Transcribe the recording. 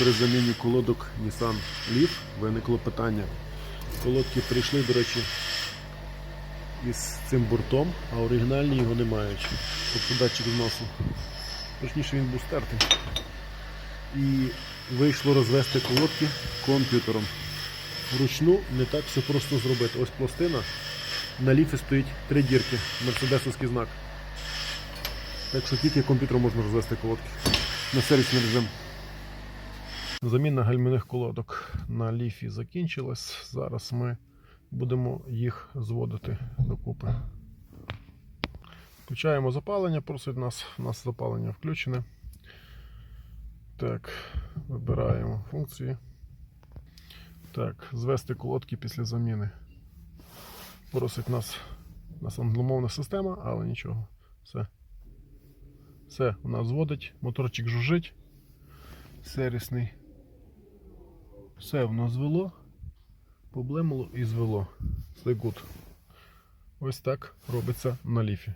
При заміні колодок Nissan Leaf виникло питання. Колодки прийшли, до речі, із цим бортом, а оригінальні його не маючи. Тобто датчик зносу. Точніше він був стертий. І вийшло розвести колодки комп'ютером. Вручну не так все просто зробити. Ось пластина. На ліфі стоїть три дірки, мерседесовський знак. Так що тільки комп'ютером можна розвести колодки на сервісний режим. Заміна гальмівних колодок на ліфі закінчилась. Зараз ми будемо їх зводити докупи. Включаємо запалення, просить нас. У нас запалення включене. Так, вибираємо функції. Так, звести колодки після заміни. Просить нас, у нас англомовна система, але нічого. Все. Все, у нас зводить, моторчик жужжить. Сервісний. Все воно звело, поблимало і звело. Ось так робиться на ліфі.